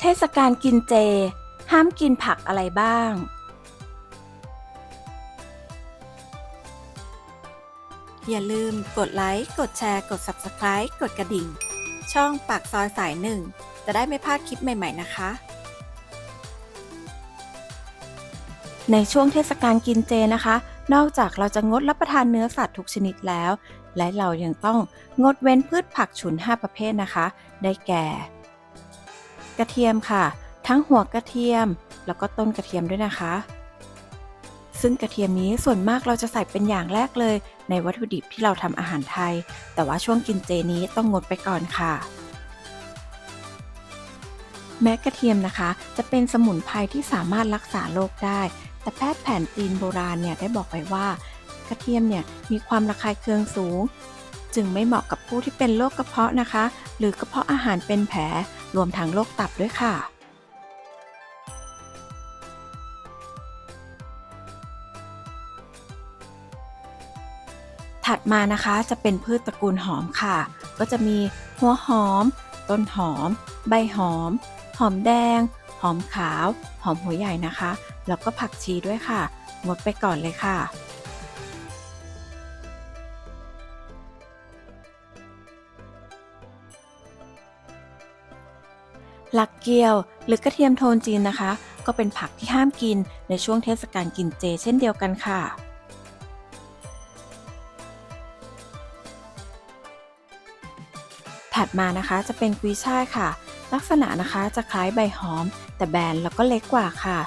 เทศกาลกินเจ ห้ามกินผักอะไรบ้าง อย่าลืมกดไลค์ กดแชร์ กด Subscribe กดกระดิ่ง ช่องปากซอยสายหนึ่ง จะได้ไม่พลาดคลิปใหม่ ๆ นะคะ ในช่วงเทศกาลกินเจนะคะ นอกจากเราจะงดรับประทานเนื้อสัตว์ทุกชนิดแล้ว และเรายังต้องงดเว้นพืชผักฉุน 5 ประเภทนะคะ ได้แก่ กระเทียมค่ะ ทั้งหัวกระเทียม แล้วก็ต้นกระเทียมด้วยนะคะ ซึ่งกระเทียมนี้ส่วนมากเราจะใส่เป็นอย่างแรกเลย ในวัตถุดิบที่เราทำอาหารไทย แต่ว่าช่วงกินเจนี้ต้องงดไปก่อนค่ะแม้กระเทียมนะคะ จะเป็นสมุนไพรที่สามารถรักษาโรคได้ แต่แพทย์แผนจีนโบราณเนี่ยได้บอกไว้ว่า กระเทียมเนี่ยมีความระคายเคืองสูง จึงไม่เหมาะกับผู้ที่เป็นโรคกระเพาะนะคะ หรือกระเพาะอาหารเป็นแผล รวมทั้งโรคตับด้วยค่ะ ถัดมานะคะจะเป็นพืชตระกูลหอมค่ะ ก็จะมีหัวหอม ต้นหอม ใบหอม หอมแดง หอมขาว หอมหัวใหญ่นะคะ แล้วก็ผักชีด้วยค่ะ งดไปก่อนเลยค่ะ หลักเกียวหรือกระเทียมโทนจีนนะคะ ก็เป็นผักที่ห้ามกินในช่วงเทศกาลกินเจ เช่นเดียวกันค่ะ ถัดมานะคะจะเป็นกุยช่ายค่ะ ลักษณะนะคะจะคล้ายใบหอม แต่แบนแล้วก็เล็กกว่าค่ะ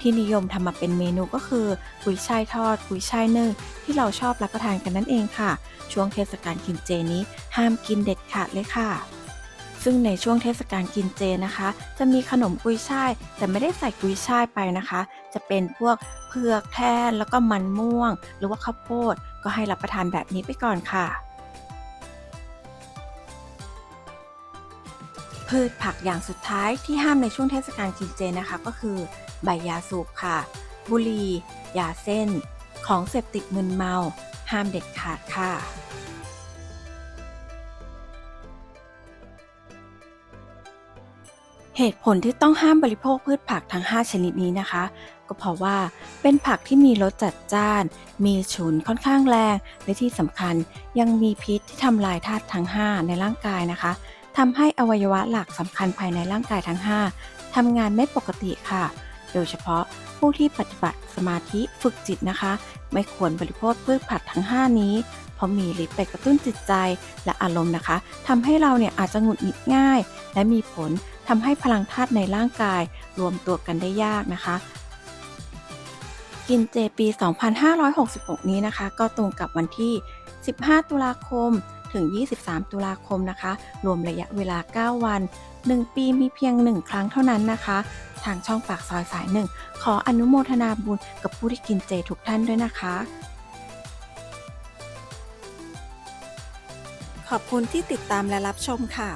ที่นิยมทำมาเป็นเมนูก็คือกุยช่ายทอดกุยช่ายนึ่งที่เราชอบรับประทานกันนั่นเองค่ะ ช่วงเทศกาลกินเจนี้ห้ามกินเด็ดขาดเลยค่ะ ซึ่งในช่วงเทศกาลกินเจนะคะ จะมีขนมกุยช่าย แต่ไม่ได้ใส่กุยช่ายไปนะคะ จะเป็นพวกเผือกแทนแล้วก็มันม่วง หรือว่าข้าวโพด ก็ให้รับประทานแบบนี้ไปก่อนค่ะ พืชผักอย่างสุดท้ายที่ห้ามในช่วงเทศกาลกินเจนะคะ ก็คือใบยาสูบค่ะ บุหรี่ยาเส้น ของเสพติดมึนเมา ห้ามเด็ดขาดค่ะ เหตุผลที่ต้องห้ามบริโภคพืชผักทั้ง 5 ชนิดนี้นะคะ ก็เพราะว่าเป็นผักที่มีรสจัดจ้าน มีฉุนค่อนข้างแรง และที่สำคัญยังมีพิษที่ทำลายธาตุทั้ง 5 ในร่างกายนะคะทำให้อวัยวะหลักสำคัญภายในร่างกายทั้ง 5ทำงานไม่ปกติค่ะ โดยเฉพาะผู้ที่ปฏิบัติสมาธิฝึกจิตนะคะ ไม่ควรบริโภคพืชผักทั้ง 5 นี้ เพราะมีฤทธิ์ไปกระตุ้นจิตใจและอารมณ์นะคะทำให้เราเนี่ยอาจจะหงุดหงิดง่าย และมีผลทำให้พลังธาตุในร่างกาย รวมตัวกันได้ยากนะคะกินเจปี 2566 นี้นะคะ ก็ตรงกับวันที่ 15 ตุลาคม ถึง 23 ตุลาคมนะคะ รวมระยะเวลา 9 วัน 1 ปีมีเพียง 1 ครั้งเท่านั้นนะคะ ทางช่องปากซอยสายหนึ่งขออนุโมทนาบุญกับผู้ที่กินเจทุกท่านด้วยนะคะ ขอบคุณที่ติดตามและรับชมค่ะ